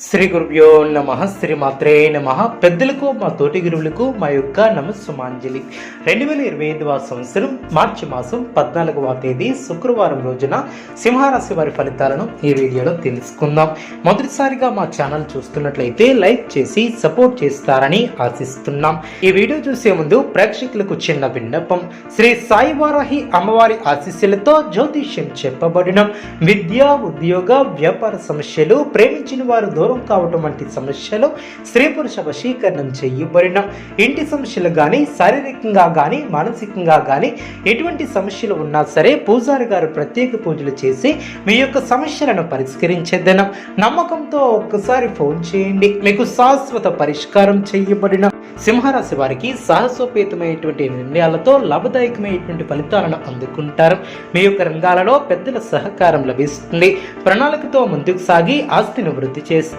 శ్రీ గురుభ్యో నమ శ్రీ మాత్రే నమ. పెద్దలకు మా తోటి గురువులకు మా యొక్క నమస్సుమాంజలి. రెండు వేల ఇరవై ఐదవ సంవత్సరం మార్చి మాసం పద్నాలుగవ తేదీ శుక్రవారం రోజున సింహరాశి వారి ఫలితాలను ఈ వీడియోలో తెలుసుకుందాం. మొదటిసారిగా మా ఛానల్ చూస్తున్నట్లయితే లైక్ చేసి సపోర్ట్ చేస్తారని ఆశిస్తున్నాం. ఈ వీడియో చూసే ముందు ప్రేక్షకులకు చిన్న విన్నపం. శ్రీ సాయి వారాహి అమ్మవారి ఆశీస్సులతో జ్యోతిష్యం చెప్పబడిన. విద్య ఉద్యోగ వ్యాపార సమస్యలు ప్రేమించిన వారు దూరం కావటం వంటి సమస్యలు స్త్రీ పురుష వశీకరణం చేయబడిన ఇంటి సమస్యలు కానీ శారీరకంగా కానీ మానసికంగా కానీ ఎటువంటి సమస్యలు ఉన్నా సరే పూజారి గారు ప్రత్యేక పూజలు చేసి మీ యొక్క సమస్యలను పరిష్కరించేదన. నమ్మకంతో ఒక్కసారి ఫోన్ చేయండి. మీకు శాశ్వత పరిష్కారం చేయబడిన సింహరాశి వారికి సాహసోపేతమైనటువంటి నిర్ణయాలతో లాభదాయకమైనటువంటి ఫలితాలను అందుకుంటారు. మీ యొక్క రంగాలలో పెద్దల సహకారం లభిస్తుంది. ప్రణాళికతో ముందుకు సాగి ఆస్తిని వృద్ధి చేస్తారు.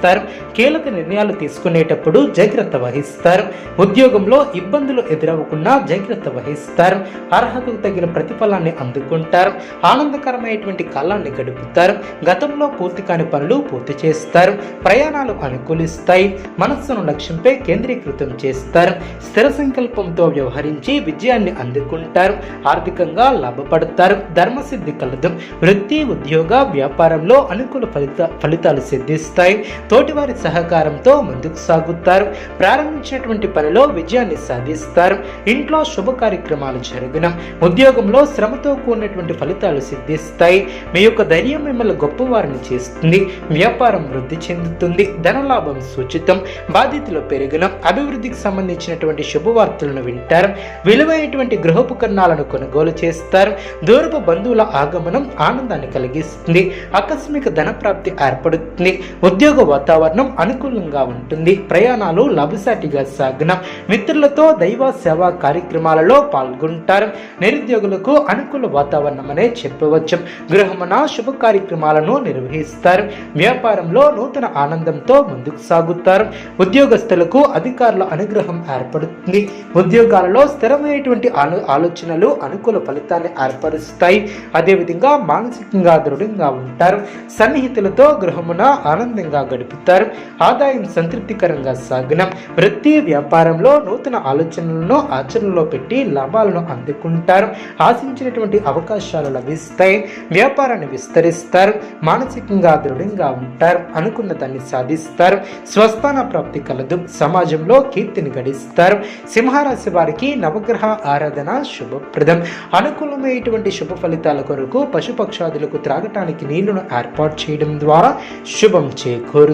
కీలక నిర్ణయాలు తీసుకునేటప్పుడు జాగ్రత్త వహిస్తారు. ఉద్యోగంలో ఇబ్బందులు ఎదురవ్వకుండా జాగ్రత్త వహిస్తారు. అర్హతకు తగిన ప్రతిఫలాన్ని అందుకుంటారు. ఆనందకరమైనటువంటి కాలాన్ని గడుపుతారు. గతంలో పూర్తి కాని పనులు పూర్తి చేస్తారు. ప్రయాణాలు అనుకూలిస్తాయి. మనస్సును లక్ష్యంపై కేంద్రీకృతం చేస్తారు. స్థిర సంకల్పంతో వ్యవహరించి విజయాన్ని అందుకుంటారు. ఆర్థికంగా లాభపడతారు. ధర్మసిద్ధి కలదు. వృత్తి ఉద్యోగ వ్యాపారంలో అనుకూల ఫలిత ఫలితాలు సిద్ధిస్తాయి. తోటివారి సహకారంతో ముందుకు సాగుతారు. ప్రారంభించినటువంటి పనిలో విజయాన్ని సాధిస్తారు. ఇంట్లో శుభ కార్యక్రమాలు జరగడం ఉద్యోగంలో శ్రమతో కూడినటువంటి ఫలితాలు సిద్ధిస్తాయి. మీ యొక్క ధైర్యం మిమ్మల్ని గొప్పవారిని చేస్తుంది. వ్యాపారం వృద్ధి చెందుతుంది. ధనలాభం సూచితం. బాధ్యతలు పెరిగిన. అభివృద్ధికి సంబంధించినటువంటి శుభవార్తలను వింటారు. విలువైనటువంటి గృహోపకరణాలను కొనుగోలు చేస్తారు. దూరపు బంధువుల ఆగమనం ఆనందాన్ని కలిగిస్తుంది. ఆకస్మిక ధన ప్రాప్తి ఏర్పడుతుంది. ఉద్యోగ వాతావరణం అనుకూలంగా ఉంటుంది. ప్రయాణాలు లభసాటిగా సాగిన మిత్రులతో దైవ సేవా కార్యక్రమాలలో పాల్గొంటారు. నిరుద్యోగులకు అనుకూల వాతావరణం అనే చెప్పవచ్చు. గృహమున శుభ కార్యక్రమాలను నిర్వహిస్తారు. వ్యాపారంలో నూతన ఆనందంతో ముందుకు సాగుతారు. ఉద్యోగస్తులకు అధికారుల అనుగ్రహం ఏర్పడుతుంది. ఉద్యోగాలలో స్థిరమైనటువంటి ఆలో ఆలోచనలు అనుకూల ఫలితాన్ని ఏర్పరుస్తాయి. అదేవిధంగా మానసికంగా దృఢంగా ఉంటారు. సన్నిహితులతో గృహమున ఆనందంగా గడుపుతారు ఆదాయం సంతృప్తికరంగా సాగిన. వృత్తి వ్యాపారంలో నూతన ఆలోచనలను ఆచరణలో పెట్టి లాభాలను అందుకుంటారు. ఆశించినటువంటి అవకాశాలు లభిస్తాయి. వ్యాపారాన్ని విస్తరిస్తారు. మానసికంగా దృఢంగా ఉంటారు. అనుకున్న దాన్ని సాధిస్తారు. స్వస్థాన ప్రాప్తి కలదు. సమాజంలో కీర్తిని గడిస్తారు. సింహరాశి వారికి నవగ్రహ ఆరాధన శుభప్రదం. అనుకూలమైనటువంటి శుభ ఫలితాల కొరకు పశుపక్షాదులకు త్రాగటానికి నీళ్ళను ఏర్పాటు చేయడం ద్వారా శుభం చేకూరు